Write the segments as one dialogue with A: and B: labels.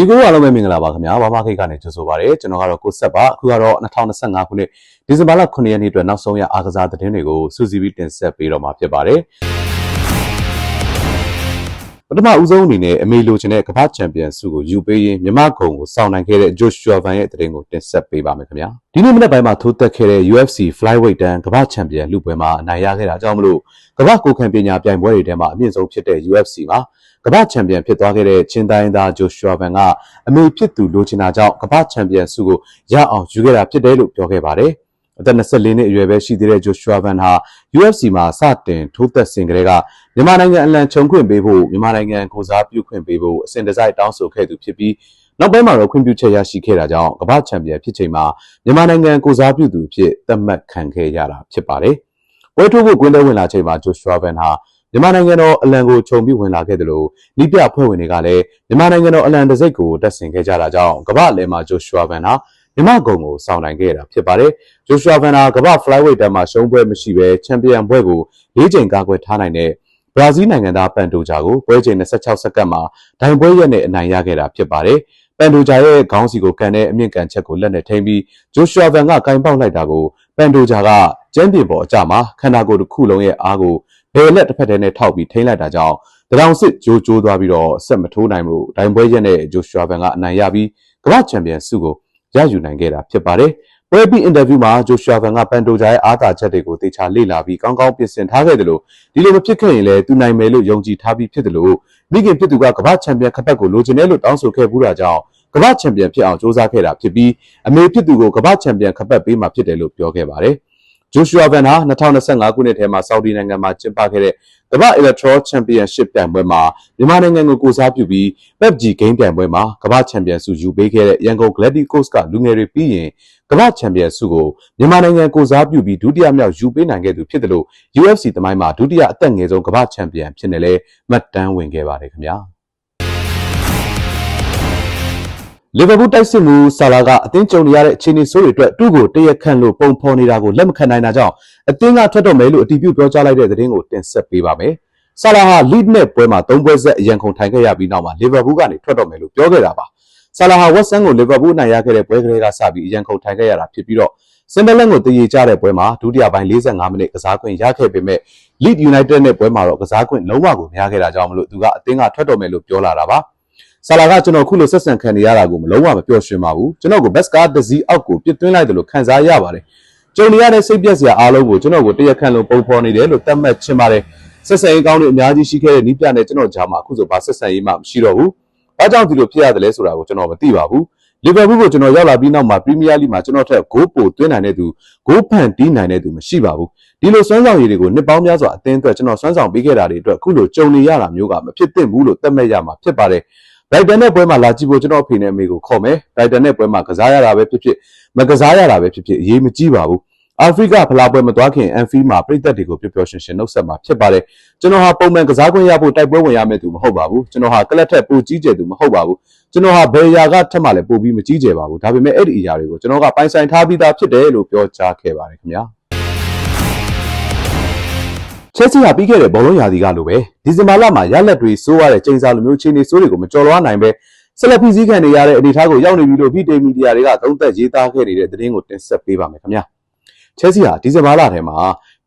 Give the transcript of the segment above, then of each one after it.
A: ညီကိုအားလုံးပဲမင်္ဂလာပါခင်ဗျာဘာမခိတ်ကနေကြိုဆိုပါရစေကျွန်တော်ကတော့ကိုဆက်ပါအခုကတော့2025ခုနှစ်ဒီဇင်ဘာလ9ရက်နေ့အတွက်နောက်ဆုံးရအားကစားသတင်းတွေကိုစူးစီးပြီးတင်ဆက်ပေးတော့မှာဖြစ်ပါတယ်ပ ထမဦးဆုံးအနေနဲ့အမေလိုချင်တဲ့ကမ္ဘာချန်ပီယံဆုကိုယူပေးရင်းမြမကုံကိုစောင့်နိုင်ခဲ့တဲ့ဂျိုရှူဗန်ရဲ့သတင်းကိုတင်ဆက်ပေးပါမယ်ခင်ဗျာဒီနေ့မနေ့ပိုင်းမှာထိုးသက်ခဲ့တဲ့ UFC Flyweight တန်းကမ္ဘာချန်ပီယံလူပွဲမှာအနိုင်ရခဲ့တာကြောင့်မလို့ကမ္ဘာကိုယ်ခံပညာပြိုင်ပွဲတွေထဲမှာအမြင့်ဆုံးဖြစ်တဲ့ UFC မှာကမ္ဘာချန်ပီယံဖြစ်သွားခဲ့တဲ့ချင်းတိုင်းသားဂျိုရှူဗန်ကအမေဖြစ်သူလိုချင်တာကြောင့်ကမ္ဘာချန်ပီယံဆုကိုရအောင်ယူခဲ့တာဖြစ်တယ်လို့ပြောခဲ့ပါတယ် အသက်24နှစ်အရွယ်ပဲရှိသေးတဲ့ဂျိုရှူဗန်ဟာ UFC မှာစတင်ထိုးသက်စဉ်ကလေးကမြန်မာနိုင်ငံအလံခြုံခွင့်ပေးဖို့မြန်မာနိုင်ငံကိုစားပြုခွင့်ပေးဖို့အစဉ်တစိုက်တောင်းဆိုခဲ့သူဖြစ်ပြီးနောက်ပိုင်းမှာတော့ခွင့်ပြုချက်ရရှိခဲ့တာကြောင့်ကမ္ဘာချန်ပီယံဖြစ်ချိန်မှာမြန်မာနိုင်ငံကိုစားပြုသူဖြစ်သတ်မှတ်ခံခဲ့ရတာဖြစ်ပါတယ်။ပွဲထိုးဖို့ကွင်းထဲဝင်လာချိန်မှာဂျိုရှူဗန်ဟာမြန်မာနိုင်ငံတော်အလံကိုခြုံပြီးဝင်လာခဲ့တယ်လို့နိပြဖွဲ့ဝင်တွေကလည်းမြန်မာနိုင်ငံတော်အလံတစိ့ကိုတက်ဆင်ခဲ့ကြတာကြောင့်ကမ္ဘာအလယ်မှာဂျိုရှူဗန်ဟာ မြမကုံကိုစောင့်နိုင်ခဲ့တာဖြစ်ပါတယ်။ဂျိုရှူဗန်ဟာကမ္ဘာ flyweight တန်းမှာရှုံးပွဲမရှိဘဲချန်ပီယံဘွဲကို၄ချိန်ကာကွယ်ထားနိုင်တဲ့ဘရာဇီးနိုင်ငံသားပန်တိုဂျာကိုပွဲချိန်26စက္ကန့်မှာဒိုင်ပွဲရက်နဲ့အနိုင်ရခဲ့တာဖြစ်ပါတယ်။ပန်တိုဂျာရဲ့ခေါင်းစီကိုကန်တဲ့အမြင့်ကန်ချက်ကိုလက်နဲ့ထိန်းပြီးဂျိုရှူဗန်ကကင်ပေါက်လိုက်တာကိုပန်တိုဂျာကကျန်းပြင်ပေါ်အကြမှာခန္ဓာကိုယ်တစ်ခုလုံးရဲ့အားကိုဘယ်လက်တစ်ဖက်တည်းနဲ့ထောက်ပြီးထိန်းလိုက်တာကြောင့်တရောင်စစ်ဂျိုဂျိုးသွားပြီးတော့ဆက်မထိုးနိုင်လို့ဒိုင်ပွဲရက်နဲ့ဂျိုရှူဗန်ကအနိုင်ရပြီးကမ္ဘာချန်ပီယံဆုကို ရယူနိုင်ခဲ့တာဖြစ်ပါတယ်။ပွဲပြီးအင်တာဗျူးမှာဂျိုရှူဗန်ကပန်တိုဂျာရဲ့အားသာချက်တွေကိုတေချာလေ့လာပြီးကောင်းကောင်းပြင်ဆင်ထားခဲ့တယ်လို့ဒီလိုမဖြစ်ခဲ့ရင်လည်းသူနိုင်မယ်လို့ယုံကြည်ထားပြီးဖြစ်တယ်လို့မိခင်ဖြစ်သူကကမ္ဘာချန်ပီယံခပတ်ကိုလိုချင်တယ်လို့တောင်းဆိုခဲ့ဘူးတာကြောင့်ကမ္ဘာချန်ပီယံဖြစ်အောင်စ조사ခဲ့တာဖြစ်ပြီးအမေဖြစ်သူကိုကမ္ဘာချန်ပီယံခပတ်ပေးမှဖြစ်တယ်လို့ပြောခဲ့ပါတယ်။ဂျိုရှူဗန်ဟာ2025ခုနှစ်ထဲမှာဆော်ဒီနိုင်ငံမှာကျင်းပခဲ့တဲ့ ကမ္ဘာ Electro Championship ပြိုင်ပွဲမှာမြန်မာနိုင်ငံကိုကိုစားပြုပြီး PUBG Game ပြိုင်ပွဲမှာကမ္ဘာချန်ပီယံဆုယူပေးခဲ့တဲ့ရန်ကုန် Gladiators ကလူငယ်တွေပြီးရင်ကမ္ဘာချန်ပီယံဆုကိုမြန်မာနိုင်ငံကိုစားပြုပြီးဒုတိယမြောက်ယူပေးနိုင်ခဲ့သူဖြစ်တယ်လို့ UFC သမိုင်းမှာဒုတိယအသက်ငယ်ဆုံးကမ္ဘာချန်ပီယံဖြစ်နေလဲမှတ်တမ်းဝင်ခဲ့ပါတယ်ခင်ဗျာ။ လီဗာပူးတိုက်စစ်မှုဆာလာကအသင်းကြုံနေရတဲ့အခြေအနေဆိုးတွေအတွက်သူ့ကိုတရက်ခန့်လို့ပုံဖော်နေတာကိုလက်မခံနိုင်တာကြောင့်အသင်းကထွက်တော့မယ်လို့အတည်ပြုပြောကြားလိုက်တဲ့သတင်းကိုတင်ဆက်ပေးပါမယ်။ဆာလာဟာ lead နဲ့ပွဲမှာ၃ပွဲဆက်အရန်ခုန်ထိုင်ခဲ့ရပြီးနောက်မှာလီဗာပူးကနေထွက်တော့မယ်လို့ပြောခဲ့တာပါ။ဆာလာဟာဝက်ဆန်ကိုလီဗာပူးနိုင်ရခဲ့တဲ့ပွဲကလေးကစပြီးအရန်ခုန်ထိုင်ခဲ့ရတာဖြစ်ပြီးတော့စင်ဒလန်ကိုတည်ရကြတဲ့ပွဲမှာဒုတိယပိုင်း45မိနစ်ကစားခွင့်ရခဲ့ပေမဲ့ Leeds United နဲ့ပွဲမှာတော့ကစားခွင့်လုံးဝကိုမရခဲ့တာကြောင့်မလို့သူကအသင်းကထွက်တော့မယ်လို့ပြောလာတာပါ။ ဆာလာကကျွန်တော်ခုလိုဆက်ဆံခံနေရတာကိုမလုံးဝမပျော်ရွှင်ပါဘူးကျွန်တော်ကိုဘက်စကားတစ်စီးအောက်ကိုပြစ်သွင်းလိုက်တယ်လို့ခံစားရပါတယ်ကြုံနေရတဲ့စိတ်ပြက်စရာအားလုံးကိုကျွန်တော်ကိုတရက်ခန့်လုံးပုံဖော်နေတယ်လို့သတ်မှတ်ချင်ပါတယ်ဆက်ဆံရေးကောင်းတွေအများကြီးရှိခဲ့တဲ့နီးပြနဲ့ကျွန်တော်ကြားမှာအခုဆိုဘာဆက်ဆံရေးမှမရှိတော့ဘူးဘာကြောင့်ဒီလိုဖြစ်ရတယ်လဲဆိုတာကိုကျွန်တော်မသိပါဘူးလီဗာပူးကိုကျွန်တော်ရောက်လာပြီးနောက်မှာပရီးမီးယားလိမှာကျွန်တော်ထက်ဂိုးပိုသွင်းနိုင်တဲ့သူဂိုးဖန်တီးနိုင်တဲ့သူမရှိပါဘူးဒီလိုစွမ်းဆောင်ရည်တွေကိုနှစ်ပေါင်းများစွာအသင်းအတွက်ကျွန်တော်စွမ်းဆောင်ပေးခဲ့တာတွေအတွက်အခုလိုကြုံနေရတာမျိုးကမဖြစ်သင့်ဘူးလို့သတ်မှတ်ရမှာဖြစ်ပါတယ် ဘိုက်တန်နဲ့ပွဲမှာလာကြည့်ဖို့ကျွန်တော်အဖေနဲ့အမေကိုခေါ်မယ်ဘိုက်တန်နဲ့ပွဲမှာကစားရတာပဲဖြစ်ဖြစ်မကစားရတာပဲဖြစ်ဖြစ်အရေးမကြီးပါဘူးအာဖရိကဖလားပွဲမသွားခင်အန်ဖီမှာပြည်သက်တွေကိုပျော်ပျော်ရွှင်ရွှင်နှုတ်ဆက်မှာဖြစ်ပါတယ်ကျွန်တော်ဟာပုံမှန်ကစားခွင့်ရဖို့တိုက်ပွဲဝင်ရမယ့်သူမဟုတ်ပါဘူးကျွန်တော်ဟာကလပ်ထက်ပိုကြီးကျယ်သူမဟုတ်ပါဘူးကျွန်တော်ဟာဘယ်ရာကထက်မှလည်းပိုပြီးမကြီးကျယ်ပါဘူးဒါပေမဲ့အဲ့ဒီအရာတွေကိုကျွန်တော်ကပိုင်ဆိုင်ထားပြီးသားဖြစ်တယ်လို့ပြောကြားခဲ့ပါတယ်ခင်ဗျာ ချက်စီဟာပြီးခဲ့တဲ့ဘောလုံးရာသီကလိုပဲဒီဇင်ဘာလမှာရလက်တွေစိုးရတဲ့ချိန်စာလိုမျိုးခြေနေစိုးတွေကိုမကျော်လွှားနိုင်ပဲဆက်လက်ဖိစီးခံနေရတဲ့အနေအထားကိုရောက်နေပြီလို့ပြည်တေမီဒီယာတွေကသုံးသပ်ရေးသားခဲ့နေတဲ့သတင်းကိုတင်ဆက်ပေးပါမယ်ခင်ဗျာချက်စီဟာဒီဇင်ဘာလထဲမှာ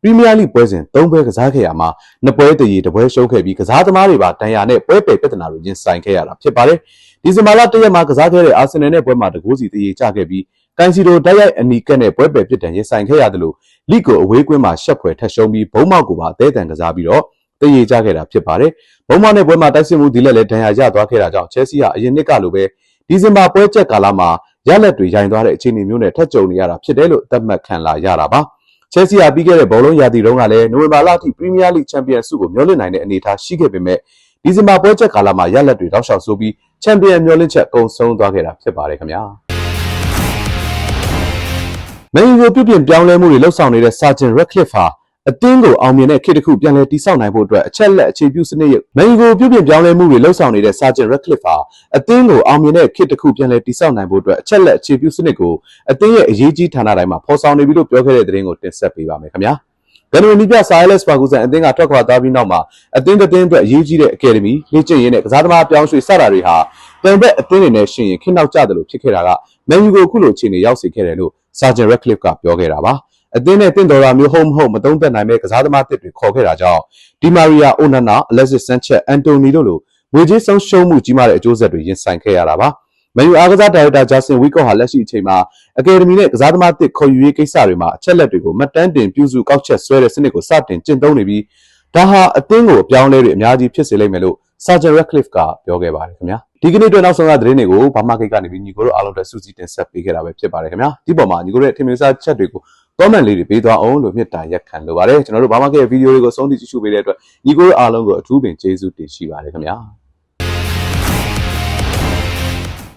A: ပရီးမီးယားလိပွဲစဉ်၃ပွဲကစားခဲ့ရမှာနှစ်ပွဲတည်တပွဲရှုံးခဲ့ပြီးကစားသမားတွေပါတန်ရာနဲ့ပွဲပယ်ပြဿနာတွေရင်ဆိုင်ခဲ့ရတာဖြစ်ပါတယ်ဒီဇင်ဘာလ၁ရက်မှာကစားခဲ့တဲ့အာဆင်နယ်နဲ့ပွဲမှာတကူစီတည်ကြခဲ့ပြီး ကန်စီတိုတိုက်ရိုက်အနီကက်နဲ့ပွဲပယ်ပြစ်ဒဏ်ရင်ဆိုင်ခဲ့ရတယ်လို့လိကိုအဝေးကွင်းမှာရှက်ဖွယ်ထက်ရှုံးပြီးဘုံမောက်ကိုပါအသေးတန်ကစားပြီးတော့တည်ရကြခဲ့တာဖြစ်ပါတယ်။ဘုံမောက်နဲ့ပွဲမှာတိုက်စစ်မှုဒီလက်လည်းဒဏ်ရာရသွားခဲ့တာကြောင့်ချဲဆီဟာအရင်နှစ်ကလိုပဲဒီဇင်ဘာပွဲချက်ကာလမှာရလက်တွေရိုင်သွားတဲ့အခြေအနေမျိုးနဲ့ထပ်ကြုံနေရတာဖြစ်တယ်လို့သတ်မှတ်ခံလာရတာပါ။ချဲဆီဟာပြီးခဲ့တဲ့ဘောလုံးရာသီတုန်းကလည်းနိုဝင်ဘာလအထိပရီးမီးယားလိချန်ပီယံဆုကိုမျှော်လင့်နိုင်တဲ့အနေအထားရှိခဲ့ပေမဲ့ဒီဇင်ဘာပွဲချက်ကာလမှာရလက်တွေတောက်လျှောက်ဆိုးပြီးချန်ပီယံမျှော်လင့်ချက်ကုံဆုံးသွားခဲ့တာဖြစ်ပါတယ်ခင်ဗျာ။ မန်ယူကိုပြုပြင်ပြောင်းလဲမှုတွေလှုပ်ဆောင်နေတဲ့ Sergeant Ratcliffe ဟာအသင်းကိုအောင်မြင်တဲ့ခေတ်တစ်ခုပြန်လည်တည်ဆောက်နိုင်ဖို့အတွက်အချက်လက်အခြေပြုစနစ်ရဲ့မန်ယူကိုပြုပြင်ပြောင်းလဲမှုတွေလှုပ်ဆောင်နေတဲ့ Sergeant Ratcliffe ဟာအသင်းကိုအောင်မြင်တဲ့ခေတ်တစ်ခုပြန်လည်တည်ဆောက်နိုင်ဖို့အတွက်အချက်လက်အခြေပြုစနစ်ကိုအသင်းရဲ့အရေးကြီးဌာနတိုင်းမှာဖော်ဆောင်နေပြီလို့ပြောခဲ့တဲ့သတင်းကိုတင်ဆက်ပေးပါမယ်ခင်ဗျာ။ဂန်နဝီနီးပြဆာယလက်စ်ပါကူဆန်အသင်းကထွက်ခွာသွားပြီးနောက်မှာအသင်းတစ်သင်းအတွက်အရေးကြီးတဲ့အကယ်ဒမီလေ့ကျင့်ရေးနဲ့ကစားသမားအပြောင်းအရွှေ့စတာတွေဟာတန်ဘက်အသင်းတွေနဲ့ရှင်ရင်ခင်းနောက်ကျတယ်လို့ဖြစ်ခဲ့တာကမန်ယူကိုအခုလိုအခြေအနေရောက်စေခဲ့တယ်လို့ ဆာဂျန်ရက်ခလစ်ကပြောခဲ့တာပါအသင်းနဲ့တင့်တော်တာမျိုးဟုတ်မဟုတ်မသုံးသက်နိုင်မဲ့ကစားသမားတစ်တွေခေါ်ခဲ့တာကြောင့်ဒီမာရီယာအိုနာနာအလက်စစ်ဆန်ချက်အန်တိုနီတို့လိုငွေကြေးဆုံးရှုံးမှုကြီးမားတဲ့အကျိုးဆက်တွေရင်ဆိုင်ခဲ့ရတာပါမန်ယူအားကစားဒါရိုက်တာဂျာဆင်ဝီကော့ဟာလက်ရှိအချိန်မှာအကယ်ဒမီနဲ့ကစားသမားတစ်ခေါ်ယူရေးကိစ္စတွေမှာအချက်လက်တွေကိုမှတ်တမ်းတင်ပြုစုကောက်ချက်ဆွဲတဲ့စနစ်ကိုစတင်ကျင့်သုံးနေပြီးဒါဟာအသင်းကိုအပြောင်းအလဲတွေအများကြီးဖြစ်စေလိမ့်မယ်လို့ ဆာဂျန်ရက်ခလစ်ကပြောခဲ့ပါတယ်ခင်ဗျာဒီကနေ့အတွက်နောက်ဆုံးကသတင်းတွေကိုဘာမှကိတ်ကနေပြီးညီကိုတို့အားလုံးအတွက်စူးစီးတင်ဆက်ပေးခဲ့တာပဲဖြစ်ပါတယ်ခင်ဗျာဒီပေါ်မှာညီကိုတို့ရဲ့ထင်မြင်စားချက်တွေကို comment လေးတွေပေးသွားအောင်လို့မြတ်တာရက်ခံလိုပါတယ်ကျွန်တော်တို့ဘာမှကိတ်ရဲ့ဗီဒီယိုတွေကိုအဆုံးထိကြည့်ရှုပေးတဲ့အတွက်ညီကိုတို့အားလုံးကိုအထူးပင်ကျေးဇူးတင်ရှိပါတယ်ခင်ဗျာ